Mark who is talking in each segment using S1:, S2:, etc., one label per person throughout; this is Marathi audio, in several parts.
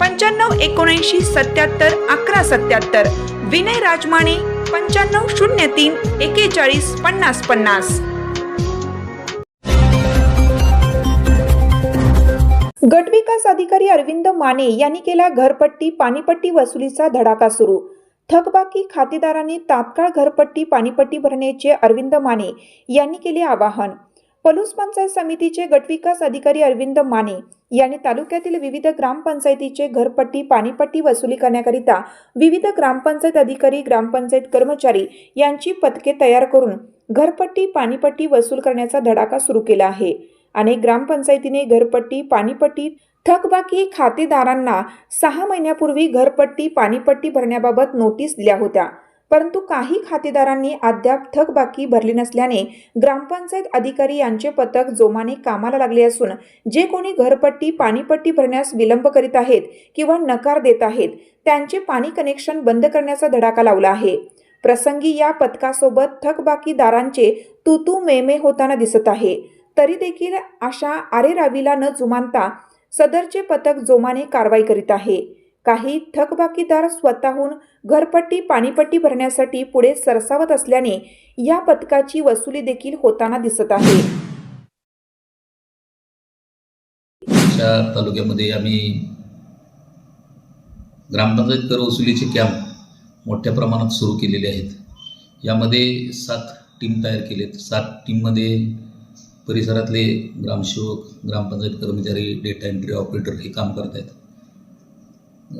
S1: पंच्याण्णव एकोणऐंशी सत्याहत्तर अकरा सत्याहत्तर. विनय राजमाने पंच्याण्णव शून्य तीन एकेचाळीस पन्नास पन्नास. गटविकास अधिकारी अरविंद माने यांनी केला घरपट्टी पाणीपट्टी वसुलीचा धडाका सुरू. थकबाकी खातेदारांनी तात्काळ घरपट्टी पाणीपट्टी भरण्याचे अरविंद माने यांनी केले आवाहन. पलूस पंचायत समितीचे गटविकास अधिकारी अरविंद माने यांनी तालुक्यातील विविध ग्रामपंचायतीचे घरपट्टी पाणीपट्टी वसुली करण्याकरिता विविध ग्रामपंचायत अधिकारी ग्रामपंचायत कर्मचारी यांची पथके तयार करून घरपट्टी पाणीपट्टी वसूल करण्याचा धडाका सुरू केला आहे. अनेक ग्रामपंचायतीने घरपट्टी पाणीपट्टी थकबाकी खातेदारांना सहा महिन्यापूर्वी घरपट्टी पाणीपट्टी भरण्याबाबत नोटीस दिल्या होत्या. परंतु काही खातेदारांनी अद्याप थकबाकी भरली नसल्याने ग्रामपंचायत अधिकारी यांचे पथक जोमाने कामाला लागले असून जे कोणी घरपट्टी पाणीपट्टी भरण्यास विलंब करीत आहेत किंवा नकार देत आहेत त्यांचे पाणी कनेक्शन बंद करण्याचा धडाका लावला आहे. प्रसंगी या पथकासोबत थकबाकीदारांचे तुतू मेमे होताना दिसत आहे. तरी देखील अशा आरेरावीला न जुमानता सदरचे पथक जोमाने कारवाई करीत आहे. काही थकबाकीदार स्वतःहून घरपट्टी पाणीपट्टी भरण्यासाठी पुढे सरसावत असल्याने या पथकाची वसुली देखील होताना दिसत आहे.
S2: तालुक्यामध्ये आम्ही ग्रामपंचायत कर वसुलीचे कॅम्प मोठ्या प्रमाणात सुरू केलेले आहेत. यामध्ये सात टीम तयार केलेत. सात टीममध्ये परिसरातले ग्रामसेवक ग्रामपंचायत कर्मचारी डेटा एंट्री ऑपरेटर हे काम करत आहेत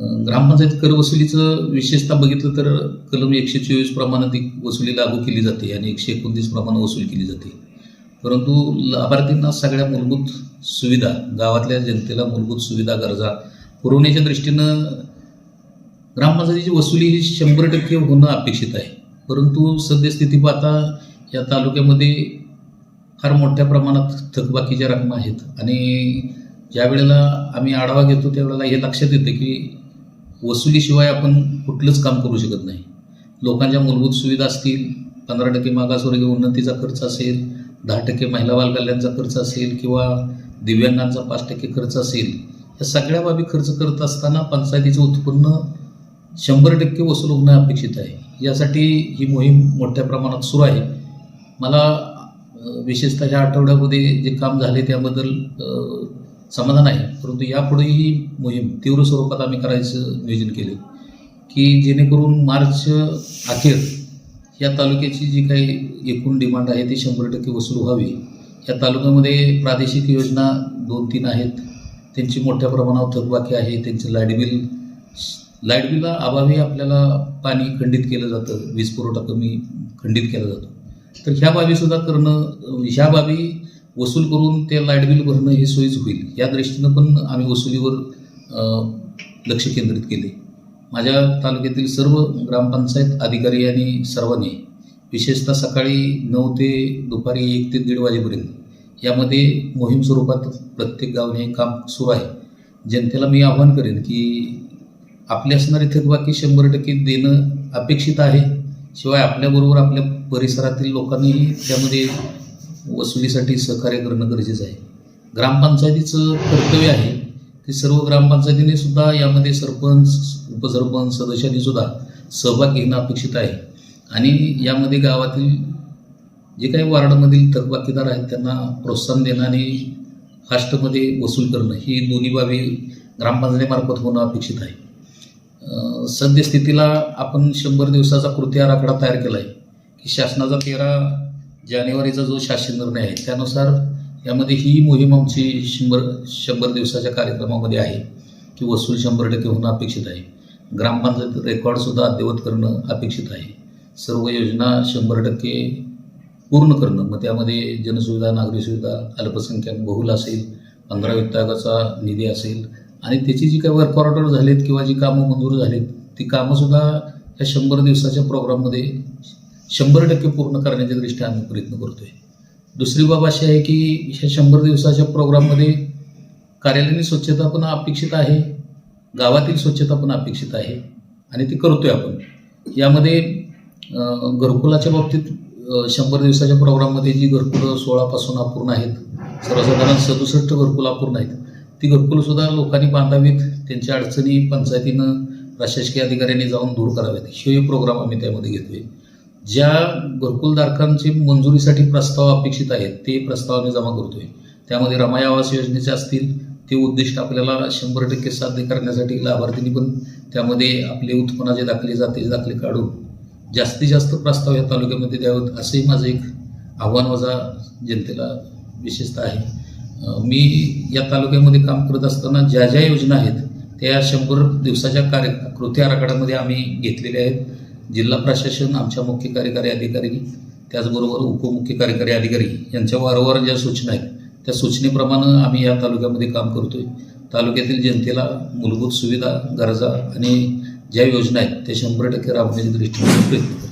S2: ग्रामपंचायत कर वसुलीचं विशेषतः बघितलं तर कलम एकशे चोवीस प्रमाणे ती वसुली लागू केली जाते आणि एकशे एकोणतीस प्रमाणे वसूल केली जाते. परंतु लाभार्थींना सगळ्या मूलभूत सुविधा गावातल्या जनतेला मूलभूत सुविधा गरजा पुरवण्याच्या दृष्टीनं ग्रामपंचायतीची वसुली ही शंभर टक्के होणं अपेक्षित आहे. परंतु सद्यस्थिती पाहता या तालुक्यामध्ये फार मोठ्या प्रमाणात थकबाकीच्या रकमा आहेत. आणि ज्या वेळेला आम्ही आढावा घेतो त्यावेळेला हे लक्षात येतं की वसुलीशिवाय आपण कुठलंच काम करू शकत नाही. लोकांच्या मूलभूत सुविधा असतील पंधरा टक्के मागासवर्गीय उन्नतीचा खर्च असेल दहा टक्के महिला बालकल्याणचा खर्च असेल किंवा दिव्यांगांचा पाच टक्के खर्च असेल या सगळ्या बाबी खर्च करत असताना पंचायतीचं उत्पन्न शंभर टक्के वसूल होणं अपेक्षित आहे. यासाठी ही मोहीम मोठ्या प्रमाणात सुरू आहे. मला विशेषतः ह्या आठवड्यामध्ये जे काम झाले त्याबद्दल समाधान आहे परंतु यापुढे ही मोहीम तीव्र स्वरूपात आम्ही करायचं नियोजन केले की जेणेकरून मार्च अखेर या तालुक्याची जी काही एकूण डिमांड आहे ती शंभर टक्के वसूल व्हावी. या तालुक्यामध्ये प्रादेशिक योजना दोन तीन आहेत. त्यांची मोठ्या प्रमाणावर थकबाकी आहे. त्यांचं लाइट बिल लाइट बिला अभावी आपल्याला पाणी खंडित केलं जातं. वीज पुरवठा कमी खंडित केला जातो. तर ह्या बाबीसुद्धा करणं ह्या बाबी वसूल करून ते लाइट बिल भरणं हे सोयीच होईल. या दृष्टीनं पण आम्ही वसुलीवर लक्ष केंद्रित केले माझ्या तालुक्यातील सर्व ग्रामपंचायत अधिकारी आणि सर्वांनी विशेषतः सकाळी नऊ ते दुपारी एक ते दीड वाजेपर्यंत यामध्ये मोहीम स्वरूपात प्रत्येक गावने हे काम सुरू आहे. जनतेला मी आवाहन करेन की आपली असणारी थकबाकी शंभर टक्के देणं अपेक्षित आहे. शिवाय आपल्याबरोबर आपल्या परिसरातील लोकांनीही त्यामध्ये वसुलीसाठी सहकार्य करणं गरजेचं आहे. ग्रामपंचायतीचं कर्तव्य आहे. ते सर्व ग्रामपंचायतीने सुद्धा यामध्ये सरपंच उपसरपंच सदस्यांनी सुद्धा सहभाग घेणं अपेक्षित आहे. आणि यामध्ये गावातील जे काही वार्डमधील थकबाकीदार आहेत त्यांना प्रोत्साहन देणं आणि फास्टमध्ये वसूल करणं ही दोन्ही बाबी ग्रामपंचायतीमार्फत होणं अपेक्षित आहे. सद्यस्थितीला आपण शंभर दिवसाचा कृती आराखडा तयार केला आहे की शासनाचा तेरा जानेवारीचा जो शासन निर्णय आहे त्यानुसार यामध्ये ही मोहीम आमची शंभर शंभर दिवसाच्या कार्यक्रमामध्ये आहे की वसूल शंभर टक्के होणं अपेक्षित आहे. ग्रामपंचायत रेकॉर्डसुद्धा अद्ययावत करणं अपेक्षित आहे. सर्व योजना शंभर टक्के पूर्ण करणं मग त्यामध्ये जनसुविधा नागरी सुविधा अल्पसंख्याक बहुल असेल पंधरा विभागाचा निधी असेल आणि त्याची जी काही वर्क ऑर्डर झालेत किंवा जी कामं मंजूर झालीत ती कामंसुद्धा ह्या शंभर दिवसाच्या प्रोग्राममध्ये शंभर टक्के पूर्ण करण्याच्या दृष्टीने आम्ही प्रयत्न करतोय. दुसरी बाब अशी आहे की ह्या शंभर दिवसाच्या प्रोग्राममध्ये कार्यालयीन स्वच्छता पण अपेक्षित आहे गावातील स्वच्छता पण अपेक्षित आहे आणि ती करतोय आपण. यामध्ये घरकुलाच्या बाबतीत शंभर दिवसाच्या प्रोग्राममध्ये जी घरकुलं सोळापासून अपूर्ण आहेत सर्वसाधारण सदुसष्ट घरकुलं अपूर्ण आहेत ती घरकुलंसुद्धा लोकांनी बांधावीत त्यांच्या अडचणी पंचायतीनं प्रशासकीय अधिकाऱ्यांनी जाऊन दूर करावेत हे प्रोग्राम आम्ही त्यामध्ये घेतोय. ज्या घरकुलधारकांची मंजुरीसाठी प्रस्ताव अपेक्षित आहेत ते प्रस्ताव आम्ही जमा करतोय. त्यामध्ये रमाई आवास योजनेचे असतील ते उद्दिष्ट आपल्याला शंभर टक्के साध्य करण्यासाठी लाभार्थींनी पण त्यामध्ये आपले उत्पन्नाचे दाखले जातीचे दाखले काढून जास्तीत जास्त प्रस्ताव या तालुक्यामध्ये द्यावेत असंही माझं एक आव्हान माझा जनतेला विशेषतः आहे. मी या तालुक्यामध्ये काम करत असताना ज्या ज्या योजना आहेत त्या शंभर दिवसाच्या कार्य कृती आराखड्यामध्ये आम्ही घेतलेल्या आहेत. जिल्हा प्रशासन आमच्या मुख्य कार्यकारी अधिकारी त्याचबरोबर उपमुख्य कार्यकारी अधिकारी यांच्या वारंवार ज्या सूचना आहेत त्या सूचनेप्रमाणे आम्ही या तालुक्यामध्ये काम करतोय. तालुक्यातील जनतेला मूलभूत सुविधा गरजा आणि ज्या योजना आहेत त्या शंभर टक्के राबवण्याच्या दृष्टीने प्रयत्न करतो